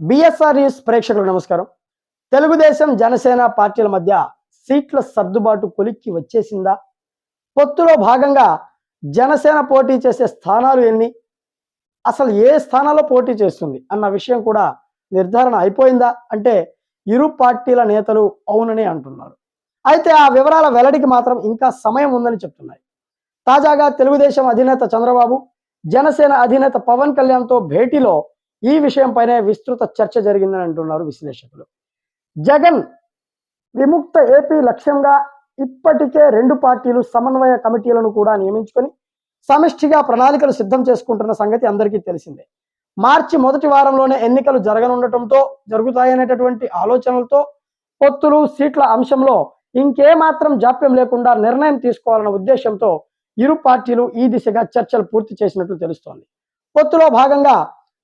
BSR news ప్రేక్షకులకు నమస్కారం. తెలుగుదేశం జనసేన పార్టీల మధ్య సీట్ల సర్దుబాటు కొలిక్కి వచ్చేసిందా? పొత్తులో భాగంగా జనసేన పోటీ చేసే స్థానాలు ఎన్ని? అసలు ఏ స్థానాల్లో పోటీ చేస్తుంది? అన్న విషయం కూడా నిర్ధారణ అయిపోయిందా? అంటే ఇరు పార్టీల నేతలు అవునని అంటున్నారు. అయితే ఆ వివరాల వెల్లడికి మాత్రం ఇంకా సమయం ఉందని చెప్తున్నాయి. తాజాగా తెలుగుదేశం అధినేత చంద్రబాబు జనసేన అధినేత పవన్ కళ్యాణ్తో భేటీలో ఈ విషయంపైనే విస్తృత చర్చ జరిగిందని అంటున్నారు విశ్లేషకులు. జగన్ విముక్త ఏపీ లక్ష్యంగా ఇప్పటికే రెండు పార్టీలు సమన్వయ కమిటీలను కూడా నియమించుకొని సమిష్టిగా ప్రణాళికలు సిద్ధం చేసుకుంటున్న సంగతి అందరికీ తెలిసిందే. మార్చి మొదటి వారంలోనే ఎన్నికలు జరగనుండటంతో జరుగుతాయనేటటువంటి ఆలోచనలతో పొత్తులు సీట్ల అంశంలో ఇంకేమాత్రం జాప్యం లేకుండా నిర్ణయం తీసుకోవాలన్న ఉద్దేశంతో ఇరు పార్టీలు ఈ దిశగా చర్చలు పూర్తి చేసినట్లు తెలుస్తోంది. పొత్తులో భాగంగా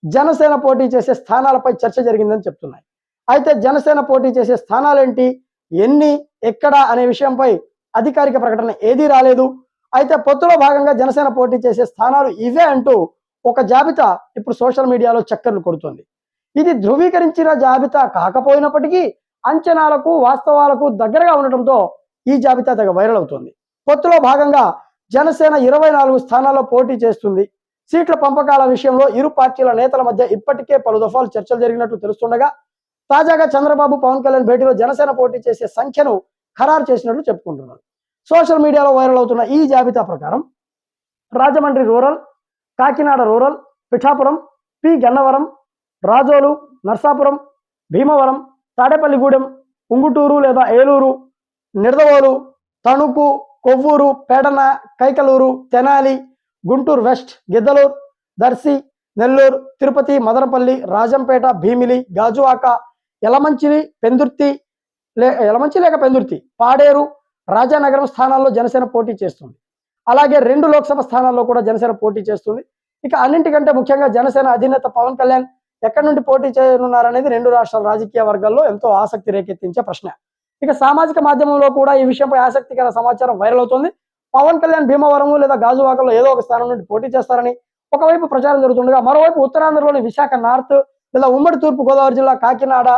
జనసేన పోటీ చేసే స్థానాలపై చర్చ జరిగిందని చెప్తున్నాయి. అయితే జనసేన పోటీ చేసే స్థానాలేంటి? ఎన్ని ఎక్కడ అనే విషయంపై అధికారిక ప్రకటన ఏదీ రాలేదు. అయితే పొత్తులో భాగంగా జనసేన పోటీ చేసే స్థానాలు ఇవే అంటూ ఒక జాబితా ఇప్పుడు సోషల్ మీడియాలో చక్కర్లు కొడుతుంది. ఇది ధృవీకరించిన జాబితా కాకపోయినప్పటికీ అంచనాలకు వాస్తవాలకు దగ్గరగా ఉండటంతో ఈ జాబితా తెగ వైరల్ అవుతోంది. పొత్తులో భాగంగా జనసేన ఇరవై నాలుగు స్థానాల్లో పోటీ చేస్తుంది. సీట్ల పంపకాల విషయంలో ఇరు పార్టీల నేతల మధ్య ఇప్పటికే పలు దఫాలు చర్చలు జరిగినట్లు తెలుస్తుండగా తాజాగా చంద్రబాబు పవన్ కళ్యాణ్ భేటీలో జనసేన పోటీ చేసే సంఖ్యను ఖరారు చేసినట్లు చెప్పుకుంటున్నారు. సోషల్ మీడియాలో వైరల్ అవుతున్న ఈ జాబితా ప్రకారం Rajahmundry rural Kakinada rural Pithapuram P Gannavaram Razole Narsapuram Bhimavaram Tadepalligudem Unguturu లేదా ఏలూరు నిడదవోలు తణుకు కొవ్వూరు పేడన కైకలూరు తెనాలి గుంటూరు వెస్ట్ గిద్దలూరు దర్శి నెల్లూరు తిరుపతి మదనపల్లి రాజంపేట భీమిలి గాజువాక ఎలమంచిలి పెందుర్తి లే ఎలమంచి లేక పెందుర్తి పాడేరు రాజానగరం స్థానాల్లో జనసేన పోటీ చేస్తుంది. అలాగే రెండు లోక్సభ స్థానాల్లో కూడా జనసేన పోటీ చేస్తుంది. ఇక అన్నింటికంటే ముఖ్యంగా జనసేన అధినేత పవన్ కళ్యాణ్ ఎక్కడి నుండి పోటీ చేయనున్నారనేది రెండు రాష్ట్రాల రాజకీయ వర్గాల్లో ఎంతో ఆసక్తి రేకెత్తించే ప్రశ్న. ఇక సామాజిక మాధ్యమంలో కూడా ఈ విషయంపై ఆసక్తికర సమాచారం వైరల్ అవుతుంది. పవన్ కళ్యాణ్ భీమవరం లేదా గాజువాకలో ఏదో ఒక స్థానం నుండి పోటీ చేస్తారని ఒకవైపు ప్రచారం జరుగుతుండగా మరోవైపు ఉత్తరాంధ్రలోని విశాఖ నార్త్ లేదా ఉమ్మడి తూర్పు గోదావరి జిల్లా కాకినాడ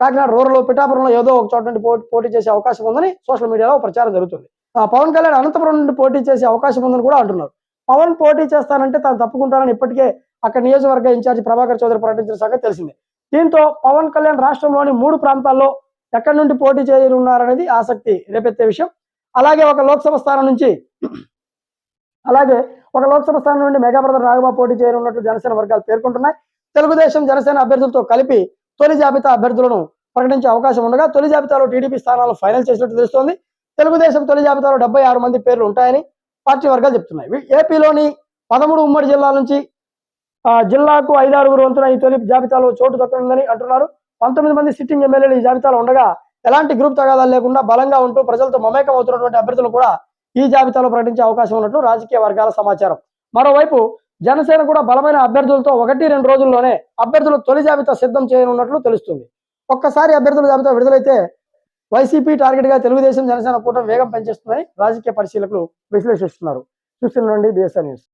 కాకినాడ రూరల్ పిఠాపురంలో ఏదో ఒక చోట నుండి పోటీ చేసే అవకాశం ఉందని సోషల్ మీడియాలో ప్రచారం జరుగుతుంది. ఆ పవన్ కళ్యాణ్ అనంతపురం నుండి పోటీ చేసే అవకాశం ఉందని కూడా అంటున్నారు. పవన్ పోటీ చేస్తానంటే తాను తప్పుకుంటానని ఇప్పటికే అక్కడ నియోజకవర్గ ఇన్ఛార్జి ప్రభాకర్ చౌదరి ప్రకటించిన సంగతి తెలిసిందే. దీంతో పవన్ కళ్యాణ్ రాష్ట్రంలోని మూడు ప్రాంతాల్లో ఎక్కడి నుండి పోటీ చేయనున్నారనేది ఆసక్తి రేపెత్తే విషయం. అలాగే ఒక లోక్సభ స్థానం నుంచి అలాగే ఒక లోక్సభ స్థానం నుండి మెగా బ్రదర్ నాగబాబు పోటీ చేయనున్నట్లు జనసేన వర్గాలు పేర్కొంటున్నాయి. తెలుగుదేశం జనసేన అభ్యర్థులతో కలిపి తొలి జాబితా అభ్యర్థులను ప్రకటించే అవకాశం ఉండగా తొలి జాబితాలో టీడీపీ స్థానాలు ఫైనల్ చేసినట్టు తెలుస్తోంది. తెలుగుదేశం తొలి జాబితాలో డెబ్బై ఆరు మంది పేర్లు ఉంటాయని పార్టీ వర్గాలు చెప్తున్నాయి. ఏపీలోని పదమూడు ఉమ్మడి జిల్లాల నుంచి జిల్లాకు ఐదారుగురు వంతున ఈ తొలి జాబితాలో చోటు దక్కనుందని అంటున్నారు. పంతొమ్మిది మంది సిట్టింగ్ ఎమ్మెల్యేలు ఈ జాబితాలో ఉండగా ఎలాంటి గ్రూప్ తగాదాలు లేకుండా బలంగా ఉంటూ ప్రజలతో మమేకం అవుతున్నటువంటి అభ్యర్థులు కూడా ఈ జాబితాలో ప్రకటించే అవకాశం ఉన్నట్లు రాజకీయ వర్గాల సమాచారం. మరోవైపు జనసేన కూడా బలమైన అభ్యర్థులతో ఒకటి రెండు రోజుల్లోనే అభ్యర్థుల తొలి జాబితా సిద్ధం చేయనున్నట్లు తెలుస్తుంది. ఒక్కసారి అభ్యర్థుల జాబితా విడుదలైతే వైసీపీ టార్గెట్గా తెలుగుదేశం జనసేన కూటమి వేగం పెంచేస్తుందని రాజకీయ పరిశీలకులు విశ్లేషిస్తున్నారు. చూస్తుండండి బిఎస్ఆర్ న్యూస్.